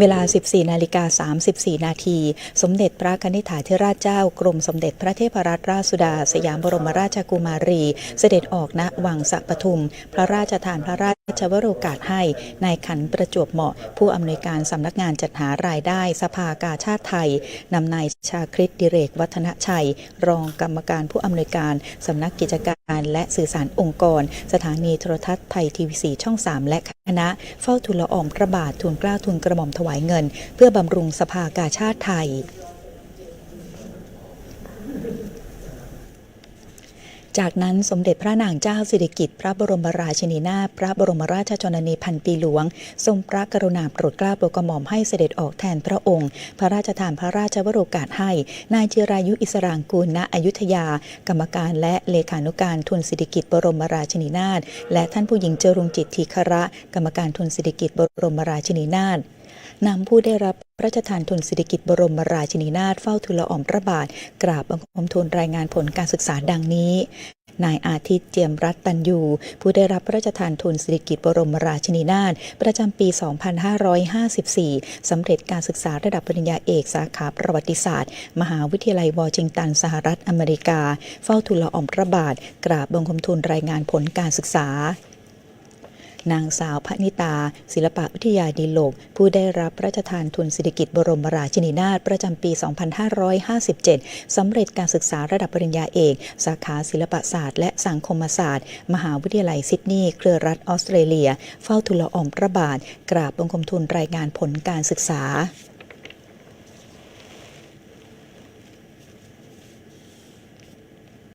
เวลา 14 นาฬิกา 34 นาที สมเด็จพระกนิษฐาธิราชเจ้ากรมสมเด็จพระเทพรัตนราชสุดา สยามบรมราชกุมารี เสด็จออกณวังสัปทุม พระราชทานพระราชวโรกาสให้นายขันประจวบเหมาะ ผู้อำนวยการสำนักงานจัดหารายได้สภากาชาติไทยนำนายชาคริตดิเรกวัฒนชัย รองกรรมการผู้อำนวยการสำนักกิจการและสื่อสารองค์กร สถานีโทรทัศน์ไทยทีวีสีช่อง 3 และคณะเฝ้าทูลละอองพระบาททูลเกล้าทูลกระหม่อมถวายเงิน เพื่อบำรุงสภากาชาติไทยจากนั้นสมเด็จพระนางเจ้าสิริกิติ์พระบรมราชินีนาถพระบรมราชชนนีพันปีหลวง ทรงพระกรุณาโปรดเกล้าโปรดกระหม่อมให้เสด็จออกแทนพระองค์ พระราชทานพระราชวโรกาสให้ นายจิรายุอิสรางกูลณอยุธยา กรรมการและเลขานุการทุนสิริกิติ์บรมราชินีนาถและท่านผู้หญิงจรุงจิตทีคระ กรรมการทุนสิริกิติ์บรมราชินีนาถ นำผู้ได้รับพระราชทานทุนสิริกิติ์บรมราชินีนาถเฝ้าทูลละอองพระบาท กราบบังคมทูลรายงานผลการศึกษาดังนี้ นายอาทิตย์เจียมรัตตันยู ผู้ได้รับพระราชทานทุนสิริกิติ์บรมราชินีนาถประจำปี 2554 สำเร็จการศึกษาระดับปริญญาเอกสาขาประวัติศาสตร์ มหาวิทยาลัยวอชิงตันสหรัฐอเมริกา เฝ้าทูลละอองพระบาท กราบบังคมทูลรายงานผลการศึกษา นางสาวพนิตา ศิลปวิทยาดีโลก ผู้ได้รับพระราชทานทุนเศรษฐกิจบรมราชินีนาถประจำปี 2557 สำเร็จการศึกษาระดับปริญญาเอก สาขาศิลปศาสตร์และสังคมศาสตร์ มหาวิทยาลัยซิดนีย์เครือรัฐออสเตรเลีย เฝ้าทูลละอองพระบาท กราบบังคมทูลรายงานผลการศึกษา